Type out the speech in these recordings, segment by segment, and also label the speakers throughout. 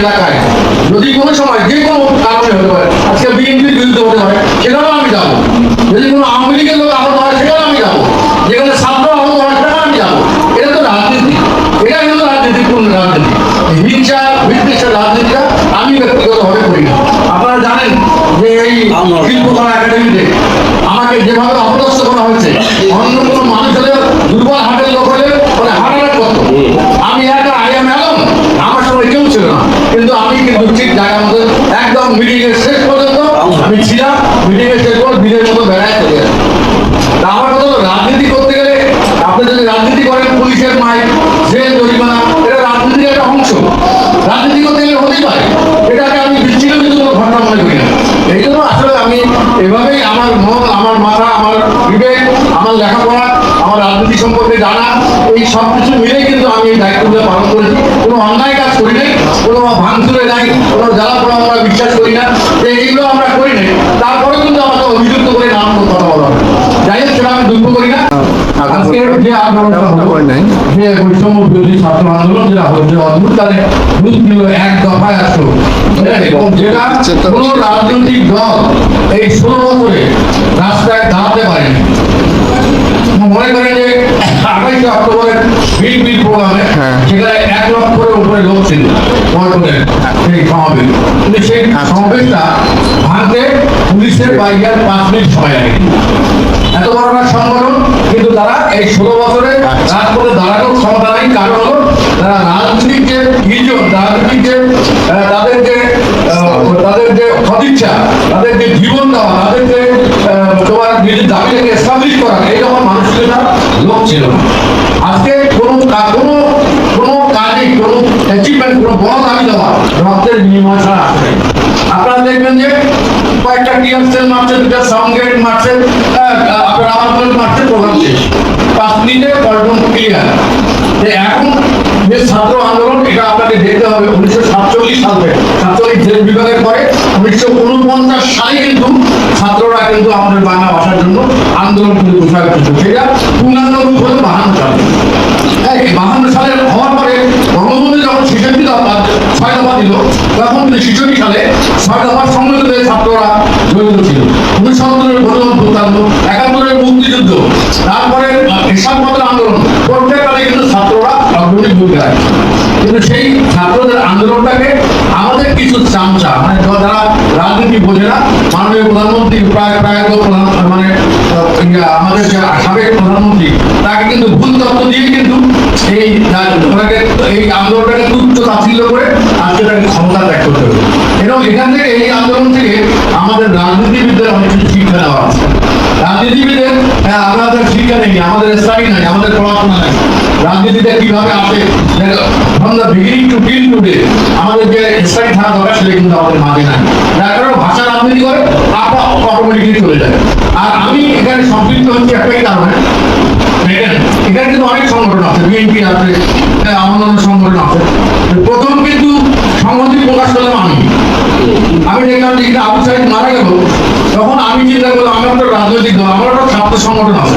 Speaker 1: এলাকায়। যদি কোনো সময় যে কোনো কারণে হতে পারে, আজকে বিএনপির বিরুদ্ধে হতে পারে সেখানেও আমি যাব যদি কোনো আওয়ামী লীগের লোক আহত হয় সেখানে আমি যাব যেখানে ছাত্র আহত হয় সেখানে আমি যাব এটা তো রাজনীতি। এটা কিন্তু রাজনীতিপূর্ণ রাজনীতি। হিংসা, বিদ্বেষের রাজনীতিটা আমি ব্যক্তিগতভাবে করি না। আপনারা জানেন যে এই শিল্পকলা একাডেমিতে আমাকে যেভাবে অপদস্থ করা হয়েছে, অন্য কোনো মানুষ হলে দুর্বল হাটের লোক হলে মানে হার্ট করতো আমি একা আই এম অ্যালন আমার সঙ্গে কেউ ছিল না কিন্তু আমি কিন্তু ঠিক জায়গা রাজনীতি করতে গেলে আপনি যদি রাজনীতি করেন, পুলিশের মাইক, জেল এটা রাজনীতির একটা অংশ। রাজনীতি করতে গেলে হতেই পারে। এটাকে আমি বিচ্ছিন্ন কিন্তু কোনো ঘটনা মনে না। এই জন্য আসলে আমি এভাবেই আমার মন, আমার মাথা, আমার বিবেক, আমার লেখাপড়া, আমার রাজনীতি সম্পর্কে জানা, এই সব কিছু মিলেই কিন্তু আমি এই দায়িত্বগুলো পালন করেছি। কোনো অন্যায় কাজ করি নাই, কোনো ভাঙচুরে নাই। জ্বালা পোড়া আমরা বিশ্বাস করি না এইগুলো আমরা করি নাই। তারপরে কিন্তু আমাকে অভিযুক্ত করে নাম কথা বলা হয়। যাই হোক সেটা আমি দুঃখ করি না। আজকে যে আন্দোলন যে বৈষম্য বিরোধী ছাত্র আন্দোলন যেটা হচ্ছে অদ্ভুতকালে রূপ এক দফায় আসলো যেটা কোনো রাজনৈতিক দল এই ষোলো বছরে রাস্তায় দাঁড়াতে পারেনি। মনে করেন যে আঠাইশে অক্টোবরের প্রোগ্রামে সেখানে এক লক্ষের উপরে লোক ছিল। সেই সমাবেশ। কিন্তু সেই সমাবেশটা ভাঙতে পুলিশের বাইকের পাঁচ মিনিট সময় লাগে। এত বড় একটা সংগঠন কিন্তু তারা এই ষোলো বছরে রাজপথে দাঁড়ানোর ক্ষমতা নেই। কারণ হলো তারা রাজনৈতিক যে ভিজন রাজনৈতিক যে তাদের যে তাদের যে সদিচ্ছা তাদের যে জীবন দেওয়া তাদের যে তোমার নিজের দাবিটাকে এস্টাবলিশ করা এইরকম মানসিকতা লোক ছিল না আজকে কোনো কা- কোনো কোনো কাজে কোনো কোনো বড় দাবি দেওয়া। রক্তের বিনিময় ছাড়া। আপনারা দেখবেন যে কয়েকটা টিয়ার সেল মারছে দুটা সাউন্ড গেট মারছে আপনার আমার মারছে প্রোগ্রাম শেষ। পাঁচ মিনিটে পল্টন ক্লিয়ার এখন যে ছাত্র আন্দোলন এটা আপনাকে দেখতে হবে উনিশশো সাতচল্লিশ সালে সাতচল্লিশ জেল বিভাগের পরে উনিশশো উনপঞ্চাশ সালে কিন্তু ছাত্ররা কিন্তু আমাদের বাংলা ভাষার জন্য আন্দোলন করে ঘোষণা করেছিল। সেটা পূর্ণাঙ্গ রূপ হলো বাহান্ন সালে। হ্যাঁ, এই বাহান্ন সালের হওয়ার পরে যখন ছেষট্টি দফা ছয় দফা দিল। তখন কিন্তু ছেষট্টি সালে ছয় দফার সম্মিলিত ছাত্ররা জড়িত ছিল। উনিশত্তরের ভোটান্ত একাত্তরের মুক্তিযুদ্ধ, তারপরে হিসাবপত্র আন্দোলন প্রত্যেককালে কিন্তু ছাত্ররা অগ্রণী ভূমিকা রাখে। কিন্তু সেই ছাত্রদের আন্দোলনটাকে আমাদের কিছু চামচা মানে যারা রাজনীতি বোঝে না, মাননীয় প্রধানমন্ত্রী প্রায় প্রায় প্রধান আমাদের যে সাবেক প্রধানমন্ত্রী তাকে কিন্তু ভুল তথ্য দিয়ে কিন্তু এই ওনাকে এই আন্দোলনটাকে তুচ্ছ তাচ্ছিল্য করে আজকে তাকে ক্ষমতা ত্যাগ করতে হবে। এবং এখান থেকে এই আন্দোলন থেকে আমাদের রাজনীতিবিদদের অনেক কিছু শিক্ষা দেওয়া আছে। রাজনীতিবিদের হ্যাঁ, আমাদের শিক্ষা নেই আমাদের স্টাডি নাই আমাদের পড়াশোনা নাই। রাজনীতিতে কীভাবে আসে from the beginning to till today আমাদের যে স্টাডি থাকা দরকার সেটা কিন্তু আমাদের মাঝে নাই। যার কারণে ভাষা রাজনীতি করে আপনা অটোমেটিকলি চলে যায়। আর আমি এখানে সম্পৃক্ত হচ্ছি একটাই কারণে। এখানে কিন্তু অনেক সংগঠন আছে বিএনপি আছে অন্যান্য সংগঠন আছে। প্রথম কিন্তু সংহতি প্রকাশ করলাম আমি। আমি দেখলাম যে আবু সাইদ মারা গেল তখন আমি চিন্তা করলাম আমার তো রাজনৈতিক দল আমার একটা ছাত্র সংগঠন আছে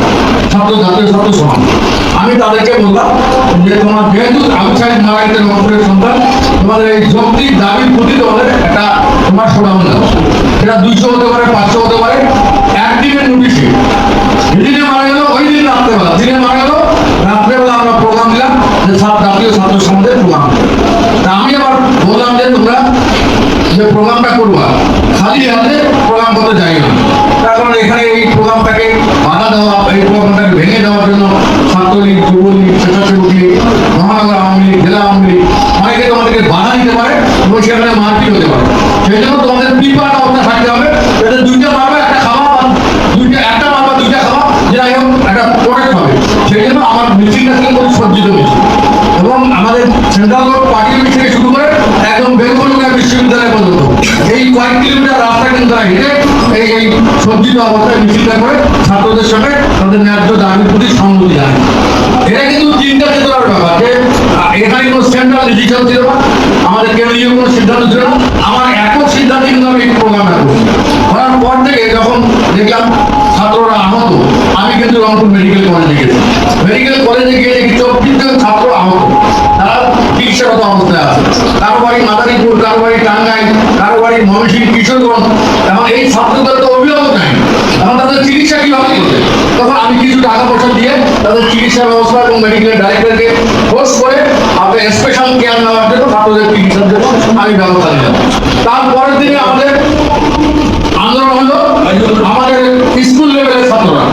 Speaker 1: ছাত্র জাতীয় ছাত্র সমাজ। আমি তাদেরকে বললাম যে তোমার যেহেতু আবু সাইদ মারা গেছে রংপুরের সন্তান তোমাদের এই যৌক্তিক দাবির প্রতি তোমাদের একটা তোমার শোনানো দাও সেটা দুইশো হতে পারে পাঁচশো এখানে এই প্রোগ্রামটাকে বাধা ভেঙে জন্য এবং তোমাদের দুইটা একটা খাওয়া দুইটা একটা দুইটা খাওয়া একটা হবে। সেই জন্য আমার সজ্জিত এবং আমাদের সেন্ট্রাল পার্টি থেকে শুরু করে একদম বেলকলিকা বিশ্ববিদ্যালয় পর্যন্ত। এই কয়েক কিলোমিটার রাস্তা কিন্তু হেঁটে এই সজ্জিত অবস্থায় মিছিলটা করে ছাত্রদের সঙ্গে তাদের ন্যায্য দাবির প্রতি সম্মতি জানায় এটা কিন্তু চিন্তা চেতনার ব্যাপার যে এখানে কোনো সেন্ট্রাল ডিসিশন ছিল না, আমাদের কেন্দ্রীয় কোনো সিদ্ধান্ত ছিল না, আমার একক সিদ্ধান্ত কিন্তু আমি এই প্রোগ্রামটা করার পর থেকে যখন দেখলাম ছাত্ররা আহত, আমি কিন্তু রংপুর মেডিকেল কলেজে গেছি। মেডিকেল কলেজে গিয়ে দেখি চব্বিশ জন ছাত্র আহত। চিকিৎসাগত অবস্থায় আছে কারও বাড়ি মাদারীপুর কারও বাড়ি টাঙ্গাইল কারও বাড়ি ময়মনসিংহ, কিশোরগঞ্জ। এখন এই ছাত্রদের তো অভিভাবক নাই। এখন তাদের চিকিৎসা কীভাবে করবে? তখন আমি কিছু টাকা পয়সা দিয়ে তাদের চিকিৎসা ব্যবস্থা এবং মেডিকেল ডাইরেক্টরকে ফোর্স করে আপনার স্পেশাল কেয়ার নেওয়ার জন্য ছাত্রদের চিকিৎসার জন্য আমি ব্যবস্থা নিলাম। তারপরের দিনে আমাদের আন্দোলন হলো আমাদের স্কুল লেভেলের ছাত্ররা।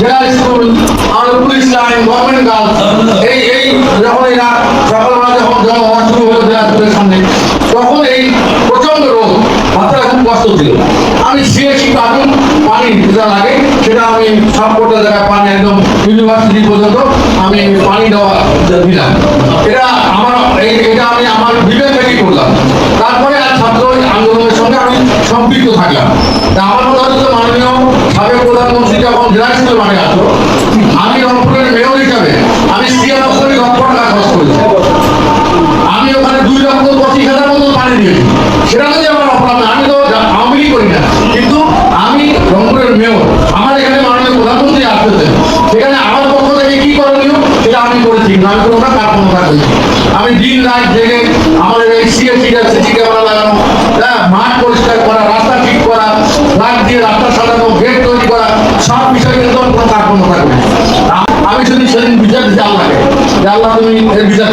Speaker 1: জেলা স্কুল আমাদের পুলিশ লাইন গভর্নমেন্ট গার্লস এই এই যখন এরা সামনে তখন এই প্রচণ্ড রোগ মাথায় খুব কষ্ট ছিল। আমি সিএসি কার্টুন পানি যেটা লাগে, সেটা আমি সব কটা জায়গায় পানি একদম ইউনিভার্সিটি পর্যন্ত আমি পানি দেওয়া দিলাম। এটা আমার, এই, এটা আমি আমার বিবেক থেকেই করলাম। তারপরে আর ছাত্র আন্দোলনের সঙ্গে আমি সম্পৃক্ত থাকলাম। তা আমার কথা হচ্ছে মাননীয় সাবেক প্রধানমন্ত্রী যখন জেলা স্কুল মানে আসলো, আমি রংপুরের মেয়র হিসাবে আমি ছিয়ানব্বই লক্ষ টাকা খরচ করেছি। হ্যাঁ পরিষ্কার করা, রাস্তা ঠিক করা সব বিষয়ে কিন্তু আমি শুধু সেদিন বিচার বিচার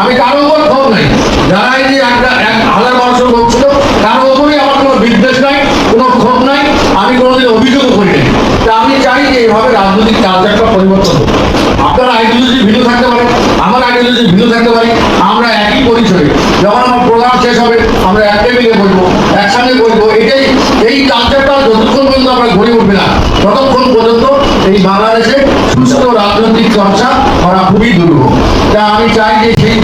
Speaker 1: আমি কারও উপর ক্ষোভ নাই যারা এই যে একটা এক হাজার মানুষের লোক ছিল কারও উপরেই আমার কোনো বিদ্বেষ নাই কোনো ক্ষোভ নাই আমি কোনোদিন অভিযোগও করি নাই তা আমি চাই যে এইভাবে রাজনৈতিক কালচারটা পরিবর্তন হোক আপনার আইডিওলজি ভিন্ন থাকতে পারে আমার আইডিওলজি ভিন্ন থাকতে পারে আমরা একই পরিচয় যখন আমার প্রোগ্রাম শেষ হবে, আমরা এক টেবিলে বসবো, একসঙ্গে বসবো, এটাই, এই কালচারটা যতক্ষণ পর্যন্ত আমরা গড়ে উঠবে না, ততক্ষণ পর্যন্ত এই বাংলাদেশে রাজনৈতিক চর্চা করা খুবই দুর্লভ তা আমি চাই যে সেই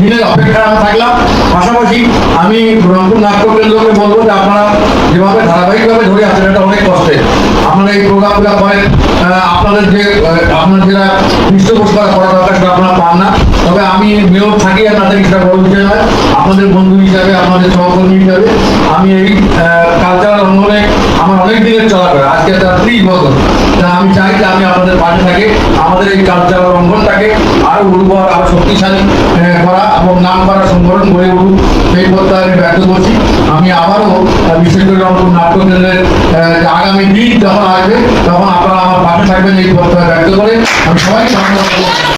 Speaker 1: দিনের অপেক্ষায় আমরা থাকলাম। পাশাপাশি আমি রংপুর নাট্য কেন্দ্রকে বলব যে আপনারা যেভাবে ধারাবাহিকভাবে ধরে আছেন, এটা অনেক কষ্টের। আপনারা এই প্রোগ্রামগুলো করেন আপনাদের যে আপনার যেটা পৃষ্ঠপোষকতা করা দরকার সেটা আপনারা পান না। তবে আমি মেয়র থাকি আর তাদের সেটা বড় বিষয় নয়। আপনাদের বন্ধু হিসাবে, আপনাদের সহকর্মী হিসাবে আমি এই অনেক দিনের চলাফেরা আজকে তার ত্রিশ বছর তা আমি চাই যে আমি আপনাদের পাশে থাকি, আমাদের এই কালচারাল অঙ্গনটাকে আরও উর্বর, আরও শক্তিশালী করা এবং নাম করা সংগঠন গড়ে উঠুক। সেই প্রত্যয় আমি ব্যক্ত করছি। আমি আবারও বিশেষ করে রংপুর নাট্য কেন্দ্রের আগামী দিন যখন আসবে, তখন আপনারা আমার পাশে থাকবেন এই প্রত্যয় ব্যক্ত করে। আমি সবাই